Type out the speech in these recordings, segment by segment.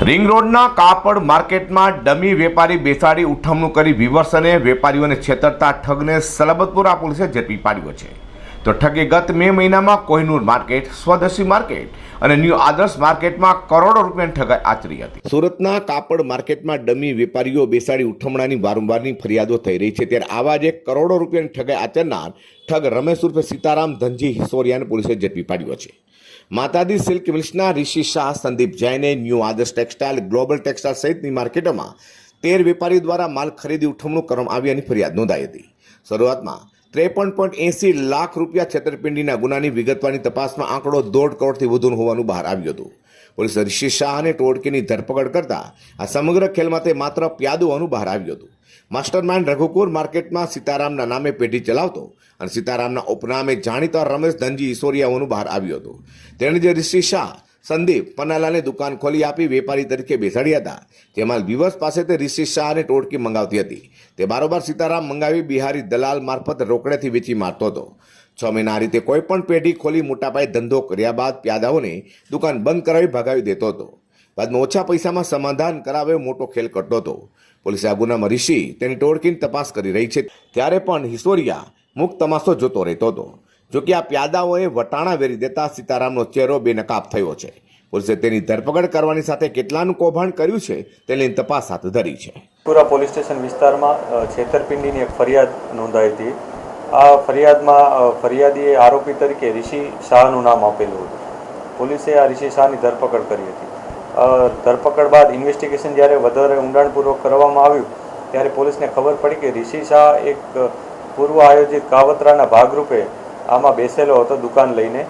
Ring રોડના કાપડ માર્કેટમાં ડમી વેપારી બેસાડી ઉઠમણું કરી વિવર્સને વેપારીઓને છેતરતા ઠગને સલબતપુરા પોલીસે ઝડપી પાડ્યો છે. તો ઠગે ગત મે મહિનામાં કોહિનૂર માર્કેટ, સ્વદેશી માર્કેટ અને ન્યૂ આદર્શ માર્કેટમાં કરોડો રૂપિયાની ઠગાઈ આચરી હતી. સુરતના કાપડ માર્કેટમાં ડમી વેપારીઓ બેસાડી ઉઠમણાની વારંવારની ફરિયાદો થઈ રહી છે. ત્યારે આવા જ એક કરોડો રૂપિયાની ઠગાઈ આચરનાર ઠગ રમેશ ઉર્ફે સીતારામ ધનજી હિસોરિયાને પોલીસે ઝડપી પાડ્યો છે. માતાદી સિલ્ક મિલ્સના Rishi Shah Sandeep જૈને new Adarsh textile, global textile સહિતની માર્કેટોમાં તેર વેપારીઓ દ્વારા માલ ખરીદી ઉઠમણું કરવામાં આવી અને ફરિયાદ નોંધાઈ હતી. શરૂઆતમાં ત્રેપન પોઈન્ટ એંસી લાખ રૂપિયા છેતરપિંડીના ગુનાની વિગતવારની તપાસમાં આંકડો દોઢ કરોડથી વધુનું હોવાનું બહાર આવ્યું હતું. પોલીસે રિષિ શાહ અને ટોળકીની ધરપકડ કરતા આ સમગ્ર ખેલમાં તે માત્ર પ્યાદુ હોવાનું બહાર આવ્યું હતું. માસ્ટર માઇન્ડ રઘુકુર માર્કેટમાં સીતારામના નામે પેઢી ચલાવતો અને સીતારામના ઉપનામે જાણીતા રમેશ ધનજી ઈસોરિયા હોવાનું બહાર આવ્યું હતું. તેણે જે રિષિ શાહ સંદીપ પન્નાલાને દુકાન ખોલી આપી વેપારી તરીકે બેસાડ્યા હતા. જેમાં વિવસ પાસે તે શાહ શાહને ટોળકી મંગાવતી હતી. તે બારોબાર સીતારામ મંગાવી બિહારી દલાલ મારફત રોકડેથી વેચી મારતો હતો. છ મહિના આ રીતે કોઈ પણ પેઢી ખોલી મોટાપાયે ધંધો કર્યા બાદ પ્યાદાઓને દુકાન બંધ કરાવી ભગાવી દેતો હતો. બાદમાં ઓછા પૈસામાં સમાધાન કરાવે મોટો ખેલ કરતો હતો. પોલીસે આ ગુનામાં રિષિ તેની ટોળકીની તપાસ કરી રહી છે. ત્યારે પણ હિસોરિયા મુખ તમાશો જોતો રહેતો હતો. જોકે આ પ્યાદાઓએ વટાણા વેરી દેતા સીતારામનો ચહેરો બેનકાબ થયો છે. પોલીસે તેની ધરપકડ કરવાની સાથે કેટલાનું કૌભાંડ કર્યું છે તેની તપાસ હાથ ધરી છે. પુરા પોલીસ સ્ટેશન વિસ્તારમાં છેતરપિંડીની એક ફરિયાદ નોંધાઈ હતી. આ ફરિયાદમાં ફરિયાદીએ આરોપી તરીકે રિષિ શાહનું નામ આપેલું હતું. પોલીસે આ ઋષિ શાહની ધરપકડ કરી હતી. ધરપકડ બાદ ઇન્વેસ્ટિગેશન જ્યારે વધારે ઊંડાણપૂર્વક કરવામાં આવ્યું, ત્યારે પોલીસને ખબર પડી કે રિષિ શાહ એક પૂર્વ આયોજિત કાવતરાના ભાગરૂપે આમાં બેસેલો હતો દુકાન લઈને.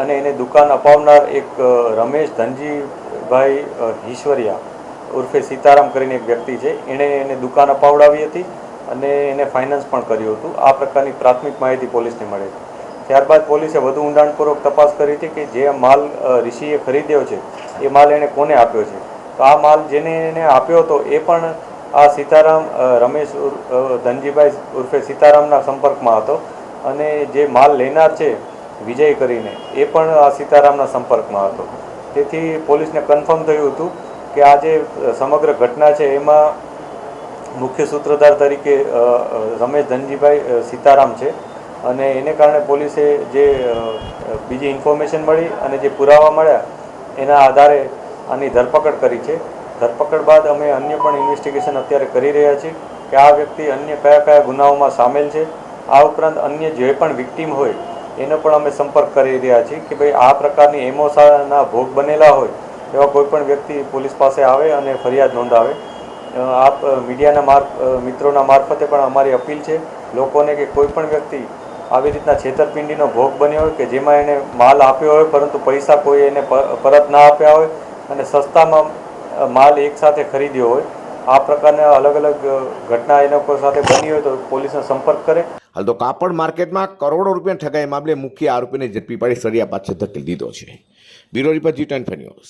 અને એને દુકાન અપાવનાર એક રમેશ ધનજીભાઈ ઈશ્વરિયા ઉર્ફે સીતારામ કરીને એક વ્યક્તિ છે. એણે એને દુકાન અપાવડાવી હતી અને એને ફાઇનાન્સ પણ કર્યું હતું. આ પ્રકારની પ્રાથમિક માહિતી પોલીસને મળે છે. ત્યારબાદ પોલીસે વધુ ઊંડાણપૂર્વક તપાસ કરી હતી કે જે માલ ઋષિએ ખરીદ્યો છે, એ માલ એણે કોને આપ્યો છે? તો આ માલ જેને એને આપ્યો હતો, એ પણ આ સીતારામ રમેશ ધનજીભાઈ ઉર્ફે સીતારામના સંપર્કમાં હતો. અને જે માલ લેનાર છે, વિજય કરીને, એ પણ આ સીતારામના સંપર્કમાં હતો. તેથી પોલીસને કન્ફર્મ થયું હતું કે આ જે સમગ્ર ઘટના છે, એમાં મુખ્ય સૂત્રધાર તરીકે રમેશ ધનજીભાઈ સીતારામ છે. અને એને કારણે પોલીસે જે બીજી ઇન્ફોર્મેશન મળી અને જે પુરાવા મળ્યા, એના આધારે આની ધરપકડ કરી છે. ધરપકડ બાદ અમે અન્ય પણ ઇન્વેસ્ટિગેશન અત્યારે કરી રહ્યા છીએ કે આ વ્યક્તિ અન્ય કયા કયા ગુનાઓમાં સામેલ છે આ ઉપરાંત અન્ય જે પણ વિક્ટીમ હોય, એનો પણ અમે સંપર્ક કરી રહ્યા છીએ કે ભાઈ આ પ્રકારની એમોસાના ભોગ બનેલા હોય, એવા કોઈ પણ વ્યક્તિ પોલીસ પાસે આવે અને ફરિયાદ નોંધાવે. આપ મીડિયાના માર્ફ મિત્રોના મારફતે પણ અમારી અપીલ છે, લોકોને કે કોઈ પણ વ્યક્તિ આવી રીતના છેતરપિંડીનો ભોગ બન્યો હોય કે જેમાં એને માલ આપ્યો હોય, પરંતુ પૈસા કોઈ એને પરત ના આપ્યા હોય અને સસ્તામાં માલ એકસાથે ખરીદ્યો હોય, આ પ્રકારના અલગ અલગ ઘટના એ લોકો સાથે બની હોય તો પોલીસનો સંપર્ક કરે. હાલ તો કાપડ માર્કેટમાં કરોડો રૂપિયા ઠગાઈ મામલે મુખ્ય આરોપીને ઝડપી પાડી સળિયા પાછળ ધકેલી દીધો છે. Bureau report G twenty news.